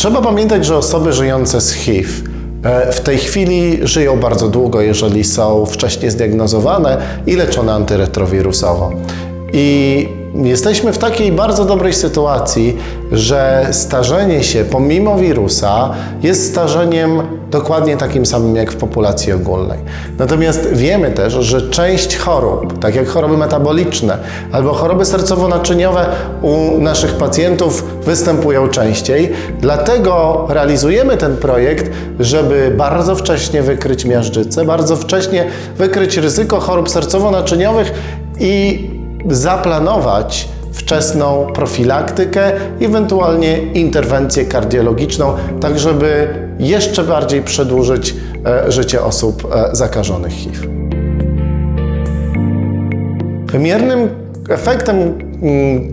Trzeba pamiętać, że osoby żyjące z HIV e, w tej chwili żyją bardzo długo, jeżeli są wcześniej zdiagnozowane i leczone antyretrowirusowo. I jesteśmy w takiej bardzo dobrej sytuacji, że starzenie się pomimo wirusa jest starzeniem dokładnie takim samym jak w populacji ogólnej. Natomiast wiemy też, że część chorób, tak jak choroby metaboliczne albo choroby sercowo-naczyniowe u naszych pacjentów występują częściej. Dlatego realizujemy ten projekt, żeby bardzo wcześnie wykryć miażdżycę, bardzo wcześnie wykryć ryzyko chorób sercowo-naczyniowych i zaplanować wczesną profilaktykę, ewentualnie interwencję kardiologiczną, tak żeby jeszcze bardziej przedłużyć e, życie osób e, zakażonych HIV. Wymiernym efektem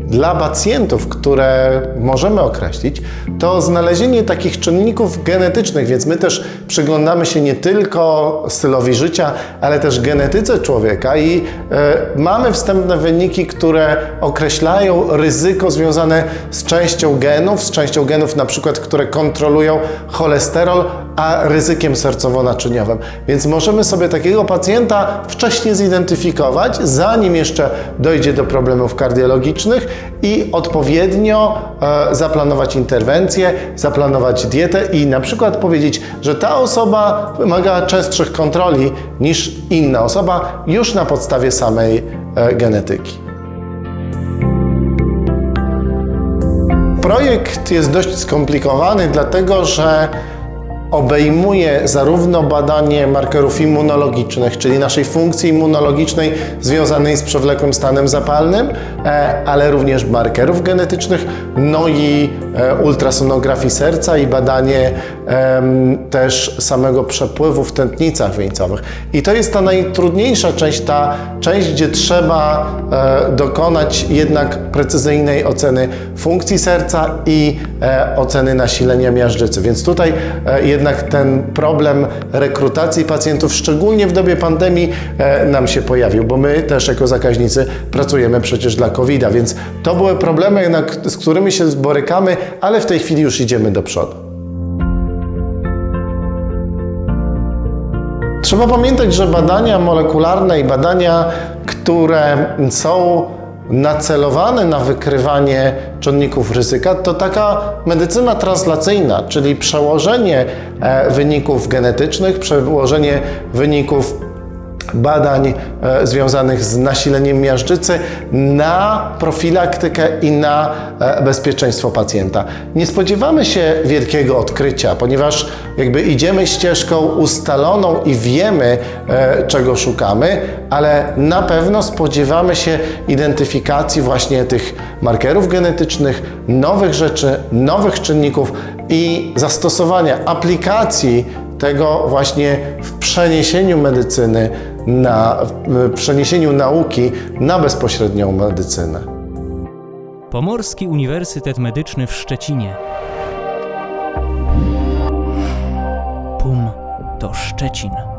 dla pacjentów, które możemy określić, to znalezienie takich czynników genetycznych, więc my też przyglądamy się nie tylko stylowi życia, ale też genetyce człowieka i e, mamy wstępne wyniki, które określają ryzyko związane z częścią genów, z częścią genów na przykład, które kontrolują cholesterol, a ryzykiem sercowo-naczyniowym. Więc możemy sobie takiego pacjenta wcześniej zidentyfikować, zanim jeszcze dojdzie do problemów kardiologicznych i odpowiednio e, zaplanować interwencję, zaplanować dietę i na przykład powiedzieć, że ta osoba wymaga częstszych kontroli niż inna osoba już na podstawie samej e, genetyki. Projekt jest dość skomplikowany, dlatego że obejmuje zarówno badanie markerów immunologicznych, czyli naszej funkcji immunologicznej związanej z przewlekłym stanem zapalnym, e, ale również markerów genetycznych, no i e, ultrasonografii serca i badanie też samego przepływu w tętnicach wieńcowych. I to jest ta najtrudniejsza część, ta część, gdzie trzeba e, dokonać jednak precyzyjnej oceny funkcji serca i oceny nasilenia miażdżycy. Więc tutaj e, jednak ten problem rekrutacji pacjentów, szczególnie w dobie pandemii, e, nam się pojawił, bo my też jako zakaźnicy pracujemy przecież dla COVID-a, więc to były problemy, z którymi się borykamy, ale w tej chwili już idziemy do przodu. Trzeba pamiętać, że badania molekularne i badania, które są nacelowane na wykrywanie czynników ryzyka, to taka medycyna translacyjna, czyli przełożenie e, wyników genetycznych, przełożenie wyników badań e, związanych z nasileniem miażdżycy na profilaktykę i na e, bezpieczeństwo pacjenta. Nie spodziewamy się wielkiego odkrycia, ponieważ jakby idziemy ścieżką ustaloną i wiemy, e, czego szukamy, ale na pewno spodziewamy się identyfikacji właśnie tych markerów genetycznych, nowych rzeczy, nowych czynników i zastosowania aplikacji tego właśnie w przeniesieniu medycyny na przeniesieniu nauki na bezpośrednią medycynę. Pomorski Uniwersytet Medyczny w Szczecinie. PUM to Szczecin.